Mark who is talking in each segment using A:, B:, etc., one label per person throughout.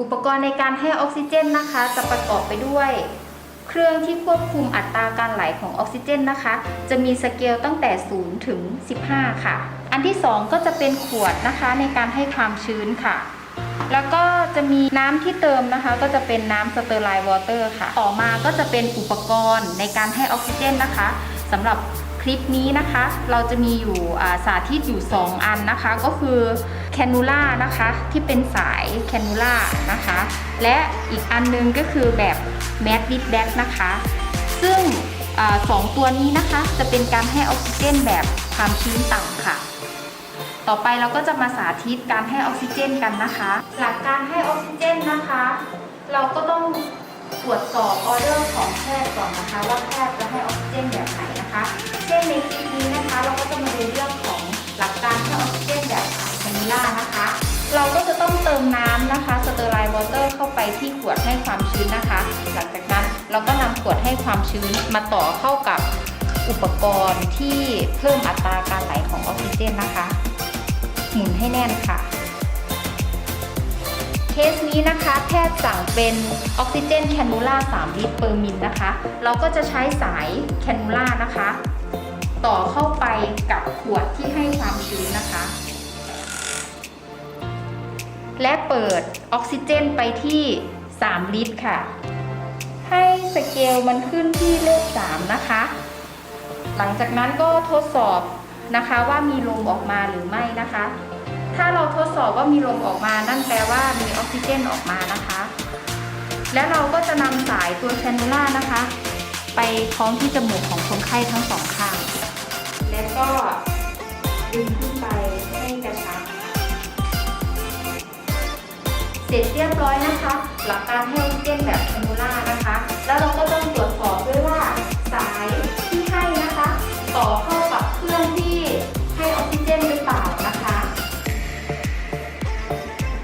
A: อุปกรณ์ในการให้ออกซิเจนนะคะ จะประกอบไปด้วย เครื่องที่ควบคุมอัตราการไหลของออกซิเจนนะคะ จะมีสเกลตั้งแต่ 0 ถึง 15 ค่ะ อันที่ 2 ก็จะเป็นขวดนะคะในการให้ความชื้นค่ะ แล้วก็จะมีน้ำที่เติมนะคะ ก็จะเป็นน้ำสเตอร์ไลน์วอเตอร์ค่ะ ต่อมาก็จะเป็นอุปกรณ์ในการให้ออกซิเจนนะคะสำหรับคลิปนี้นะคะ เราจะมีอยู่สาธิตอยู่ 2 อันนะคะ ก็คือ แคนูล่านะคะที่เป็นสายแคนูล่านะคะ และอีกอันนึงก็คือแบบแมสดิฟแบ็กนะคะ ซึ่งอสองตัวนี้นะคะจะเป็นการให้ออกซิเจนแบบความชื้นต่ำค่ะ ต่อไปเราก็จะมาสาธิตการให้ออกซิเจนกันนะคะ หลักการให้ออกซิเจนนะคะ เราก็ต้องตรวจสอบออเดอร์ของแพทย์ก่อนนะคะ ว่าแพทย์จะให้ออกซิเจนแบบไหนนะคะ เช่นในคลิปนี้นะคะ เราก็จะมาดูเรื่อง ที่ขวดให้ความชื้นนะคะ หลังจากนั้นเราก็นำขวดให้ความชื้นมาต่อเข้ากับอุปกรณ์ที่เพิ่มอัตราการไหลของออกซิเจนนะคะ หมุนให้แน่นค่ะ เคสนี้นะคะ แพทย์สั่งเป็นออกซิเจนแคนูล่า 3 ลิตรเปอร์มิลนะคะ เราก็จะใช้สายแคนูล่านะคะ ต่อเข้าไปกับขวดที่ให้ความชื้นนะคะ และเปิดออกซิเจนไปที่ 3 ลิตรค่ะ ให้สเกลมันขึ้นที่เลข 3 นะคะ หลังจากนั้นก็ทดสอบนะคะว่ามีลมออกมาหรือไม่นะคะ ถ้าเราทดสอบว่ามีลมออกมานั่นแปลว่ามีออกซิเจนออกมานะคะ และเราก็จะนำสายตัวแคนูล่านะคะ ไปคล้องที่จมูกของคนไข้ทั้งสองข้าง และก็ดึง เสร็จเรียบร้อยนะคะ หลักการให้ออกซิเจนแบบแคนูล่านะคะ แล้วเราก็ต้องตรวจสอบด้วยว่าสายที่ให้นะคะ ต่อเข้ากับเครื่องที่ให้ออกซิเจนหรือเปล่านะคะ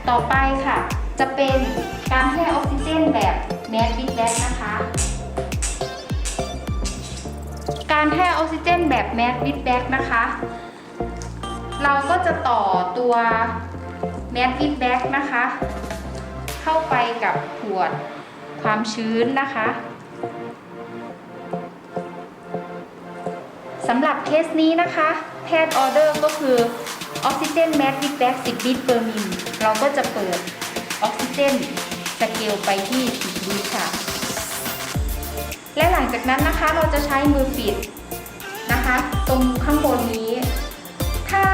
A: ต่อไปค่ะ จะเป็นการให้ออกซิเจนแบบแมสบิ๊กแบ็กนะคะ การให้ออกซิเจนแบบแมสบิ๊กแบ็กนะคะ เราก็จะต่อตัว แมสบิ๊กแบ็กนะคะ เข้าไปกับขวดความชื้นนะคะสำหรับเคสนี้นะคะ แพทย์ออเดอร์ก็คือออกซิเจนแมสบิ๊กแบ็ก10ลิตรเปอร์มิลเราก็จะเปิดออกซิเจนสเกลไปที่10ลิตรค่ะ และหลังจากนั้นนะคะเราจะใช้มือปิดนะคะ ตรงข้างบนนี้ ถ้า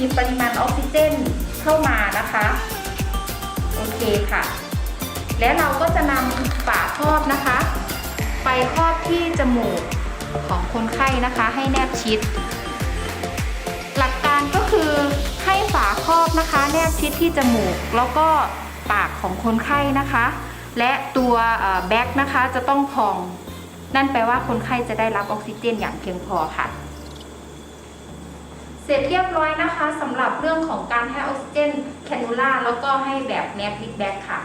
A: มีปริมาณออกซิเจนเข้ามานะคะ โอเคค่ะ และเราก็จะนำฝาครอบนะคะ ไปครอบที่จมูกของคนไข้นะคะให้แนบชิด หลักการก็คือให้ฝาครอบนะคะ แนบชิดที่จมูกแล้วก็ปากของคนไข้นะคะ และตัวแบ็กนะคะจะต้องพอง นั่นแปลว่าคนไข้จะได้รับออกซิเจนอย่างเพียงพอค่ะ เสร็จเรียบร้อยนะคะสำหรับเรื่องของการให้ออกซิเจนแคนูล่าแล้วก็ให้แบบแนบลิกแบ็กค่ะ